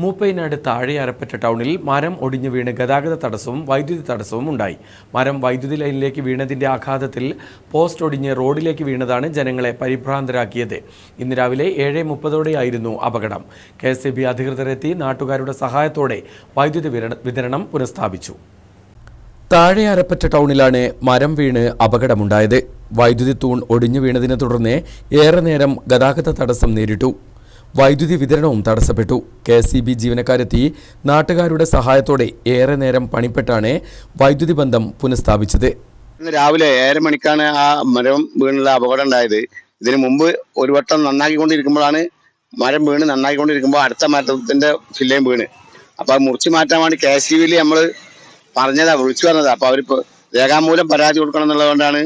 മൂപ്പയിനാട് താഴെ അരപ്പറ്റ ടൗണിൽ മരം ഒടിഞ്ഞു വീണ് ഗതാഗത തടസ്സവും വൈദ്യുതി തടസ്സവും ഉണ്ടായി. മരം വൈദ്യുതി ലൈനിലേക്ക് വീണതിന്റെ ആഘാതത്തിൽ പോസ്റ്റ് ഒടിഞ്ഞ് റോഡിലേക്ക് വീണതാണ് ജനങ്ങളെ പരിഭ്രാന്തരാക്കിയത്. ഇന്ന് രാവിലെ ഏഴ് മുപ്പതോടെയായിരുന്നു അപകടം. കെ എസ് ബി അധികൃതരെത്തി നാട്ടുകാരുടെ സഹായത്തോടെ വൈദ്യുതി വിതരണം പുനഃസ്ഥാപിച്ചു. താഴെ അരപ്പറ്റ ടൗണിലാണ് മരം വീണ് അപകടമുണ്ടായത്. വൈദ്യുതി തൂൺ ഒടിഞ്ഞു വീണതിനെ തുടർന്ന് ഏറെ നേരം ഗതാഗത തടസ്സം നേരിട്ടു. വൈദ്യുതി വിതരണവും തടസ്സപ്പെട്ടു. കെ എസ് ജീവനക്കാരെത്തി. നാട്ടുകാരുടെ സഹായത്തോടെ ഏറെ നേരം പണിപ്പെട്ടാണ് വൈദ്യുതി ബന്ധം പുനഃസ്ഥാപിച്ചത്. ഇന്ന് രാവിലെ ഏഴര മണിക്കാണ് ആ മരം വീണുള്ള അപകടം ഉണ്ടായത്. ഇതിനു മുമ്പ് ഒരു വട്ടം നന്നാക്കിക്കൊണ്ടിരിക്കുമ്പോഴാണ് മരം വീണ് നന്നാക്കിക്കൊണ്ടിരിക്കുമ്പോൾ അടുത്ത മരത്തിന്റെ ചില്ലയും വീണ്. അപ്പൊ അത് മുറിച്ചു മാറ്റാൻ വേണ്ടി കെ എസ് ബിയിൽ നമ്മൾ പറഞ്ഞതാ വിളിച്ചു പറഞ്ഞതാ. അപ്പൊ അവരിപ്പോ രേഖാമൂലം പരാതി കൊടുക്കണം എന്നുള്ളതുകൊണ്ടാണ്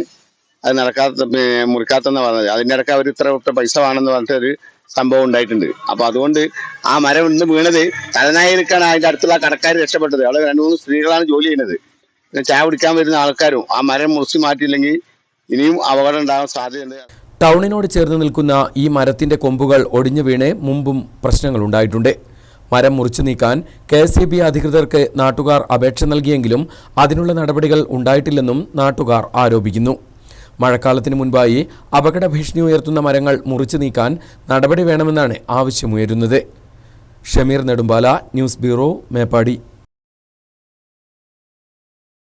അത് നടക്കാത്ത മുറിക്കാത്തെന്ന് പറഞ്ഞത്. അതിന്റെ ഇടയ്ക്ക് അവർ ഇത്ര ഇത്ര പൈസ വേണമെന്ന് പറഞ്ഞിട്ടൊരു സംഭവം ഉണ്ടായിട്ടുണ്ട്. അപ്പൊ അതുകൊണ്ട് ആ മരം ഇന്ന് വീണത് തലനായിരിക്കാണ് അതിന്റെ അടുത്തുള്ള കടക്കാർ രക്ഷപ്പെട്ടത്. അവിടെ രണ്ടു മൂന്ന് സ്ത്രീകളാണ് ജോലി ചെയ്യുന്നത്. ചായ കുടിക്കാൻ വരുന്ന ആൾക്കാരും ആ മരം മുറിച്ചു മാറ്റിയില്ലെങ്കിൽ ഇനിയും അപകടം ഉണ്ടാകാൻ സാധ്യതയുണ്ട്. ടൗണിനോട് ചേർന്ന് നിൽക്കുന്ന ഈ മരത്തിന്റെ കൊമ്പുകൾ ഒടിഞ്ഞു വീണ് മുമ്പും പ്രശ്നങ്ങൾ ഉണ്ടായിട്ടുണ്ട്. മരം മുറിച്ചു നീക്കാൻ കെ എസ് ബി അധികൃതർക്ക് നാട്ടുകാർ അപേക്ഷ നൽകിയെങ്കിലും അതിനുള്ള നടപടികൾ ഉണ്ടായിട്ടില്ലെന്നും നാട്ടുകാർ ആരോപിക്കുന്നു. മഴക്കാലത്തിന് മുൻപായി അപകട ഭീഷണി ഉയർത്തുന്ന മരങ്ങൾ മുറിച്ചു നീക്കാൻ നടപടി വേണമെന്നാണ് ആവശ്യമുയരുന്നത്. Shameer Nedumpala news bureau Meppadi.